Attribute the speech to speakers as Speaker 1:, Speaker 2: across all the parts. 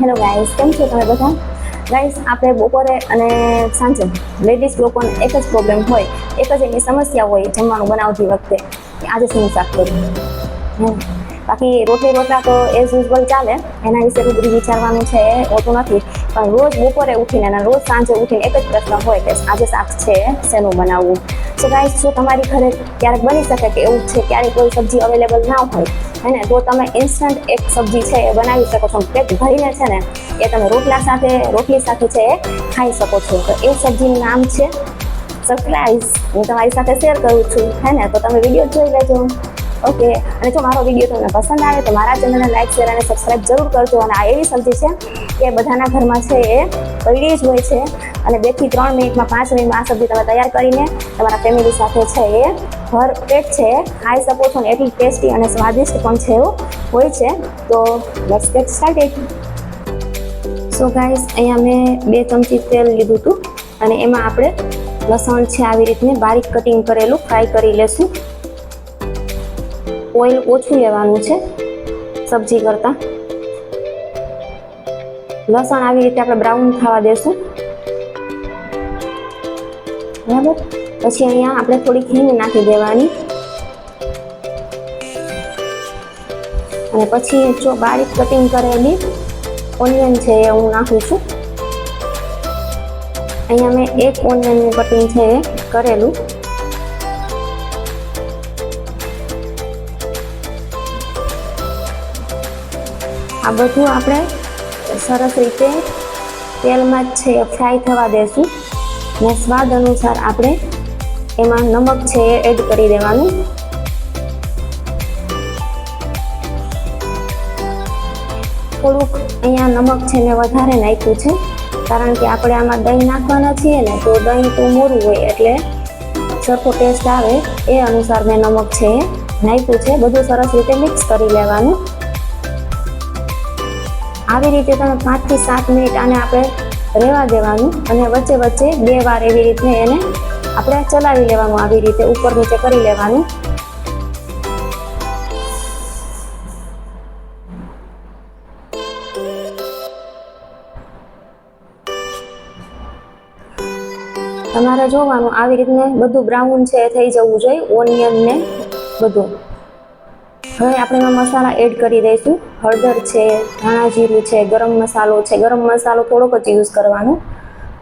Speaker 1: Hello guys કેમ છો તમે બધા? ગાઈસ આપણે બપોરે અને સાંજે લેડીઝ લોકોને એક જ પ્રોબ્લેમ હોય, એક જ એની સમસ્યા હોય જમવાનું બનાવતી વખતે. આજે શું શાક હમ. બાકી રોટલી રોટલા તો એઝ યુઝવલ ચાલે, એના વિશે બધું વિચારવાનું છે, હોતું નથી. પણ રોજ બપોરે ઉઠીને અને રોજ સાંજે ઉઠીને એક જ પ્રશ્ન હોય કે આજે શાક છે, શેનું બનાવવું? સો ગાઈસ જો તમારી ઘરે ક્યારેક બની શકે કે એવું છે ક્યારેક કોઈ સબ્જી અવેલેબલ ના હોય હે ને તો તમે ઇન્સ્ટન્ટ એક સબ્જી છે એ બનાવી શકો છો, પેટ ભરીને છે ને, એ તમે રોટલા સાથે, રોટલી સાથે છે એ ખાઈ શકો છો. તો એ સબ્જીનું નામ છે સરપ્રાઈઝ હું તમારી સાથે શેર કરું છું, હે ને? તો તમે વીડિયો જોઈ લેજો. ઓકે અને જો મારો વીડિયો તમને પસંદ આવે, તો મારા ચેનલને લાઈક શેર અને સબસ્ક્રાઈબ જરૂર કરજો. અને આ એવી સબ્જી છે કે બધાના ઘરમાં છે એ પડી જ હોય છે. અને બેથી ત્રણ મિનિટમાં પાંચ મિનિટમાં આ સબ્જી તમે તૈયાર કરીને તમારા ફેમિલી સાથે છે એ પેટ છે. ખાઈ શકો છો ને એટલી ટેસ્ટી અને સ્વાદિષ્ટ પણ છે એવું હોય છે. તો let's get started so guys અહીંયા મેં બે ચમચી તેલ લીધું હતું અને એમાં આપણે લસણ છે આવી રીતને બારીક કટિંગ કરેલું ફ્રાય કરી લેશું. ઓઇલ ઓછું લેવાનું છે સબ્જી કરતાં. લસણ આવી રીતે આપણે બ્રાઉન થવા દેશું. બરાબર? પછી અહીંયા આપણે થોડીક હિંગ નાખી દેવાની. અને પછી જો બારીક કટિંગ કરેલી ઓનિયન છે એ હું નાખું છું. અહીંયા મેં એક ઓનિયનનું કટિંગ છે એ કરેલું. આ બધું આપણે સરસ રીતે તેલમાં જ છે ફ્રાય થવા દેશું. ને સ્વાદ અનુસાર આપણે એમાં નમક છે એ એડ કરી દેવાનું. થોડુંક અહીંયા નમક છે મેં વધારે નાખ્યું છે, કારણ કે આપણે આમાં દહીં નાખવાના છીએ ને, તો દહીં તો મોરું હોય એટલે સરખો ટેસ્ટ આવે એ અનુસાર મેં નમક છે નાખ્યું છે. બધું સરસ રીતે મિક્સ કરી લેવાનું. આવી રીતે તમે પાંચથી સાત મિનિટ આને આપણે રહેવા દેવાનું અને વચ્ચે વચ્ચે બે વાર એવી રીતે એને આપણે ચલાવી લેવાનું આવી રીતે, ઉપર નીચે કરી લેવાનું. તમારે જોવાનું આવી રીતને બધું બ્રાઉન છે એ થઈ જવું જોઈએ ઓનિયન ને બધું. હવે આપણે એમાં મસાલા એડ કરી દઈશું. હળદર છે, ધાણા જીરું છે, ગરમ મસાલો છે. ગરમ મસાલો થોડોક જ યુઝ કરવાનો.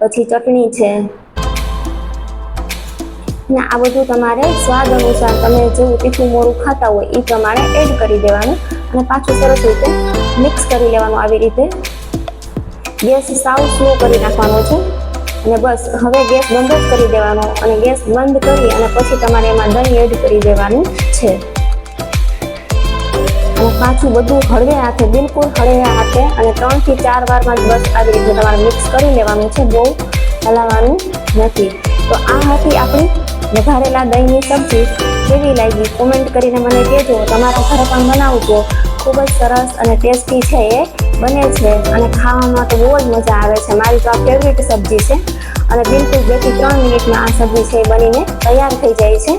Speaker 1: પછી ચટણી છે. ને આ બધું તમારે સ્વાદ અનુસાર તમે જેવું તીખું મોરું ખાતા હોય એ પ્રમાણે એડ કરી દેવાનું અને પાછું સરસ રીતે મિક્સ કરી લેવાનું આવી રીતે. ગેસ સાવ સ્લો કરી નાખવાનો છે. અને બસ હવે ગેસ બંધ જ કરી દેવાનો અને ગેસ બંધ કરી અને પછી તમારે એમાં દહીં એડ કરી દેવાનું છે. અને પાછું બધું હળવે હાથે, બિલકુલ હળવે હાથે અને ત્રણથી ચાર વારમાં બસ આવી રીતે તમારે મિક્સ કરી લેવાનું છે. બહુ હલાવવાનું નથી. તો આ હતી આપણી વઘારેલા દહીંની સબ્જી કેવી લાગી? કોમેન્ટ કરીને મને કહેજો. તમારા ઘરે પણ બનાવજો. ખૂબ જ સરસ અને ટેસ્ટી છે એ. બને છે અને ખાવામાં તો બહુ જ મજા આવે છે. મારી તો આ ફેવરિટ સબ્જી છે. અને બિલકુલ બેથી ત્રણ મિનિટમાં આ સબ્જી છે એ બનીને તૈયાર થઈ જાય છે.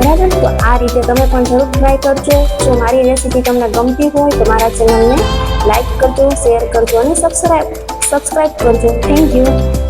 Speaker 1: બરાબર? તો આ રીતે તમે પણ જરૂર ટ્રાય કરજો. જો મારી રેસીપી તમને ગમતી હોય તો મારા ચેનલને લાઈક કરજો શેર કરજો અને સબસ્ક્રાઈબ સબસ્ક્રાઈબ કરજો. Thank you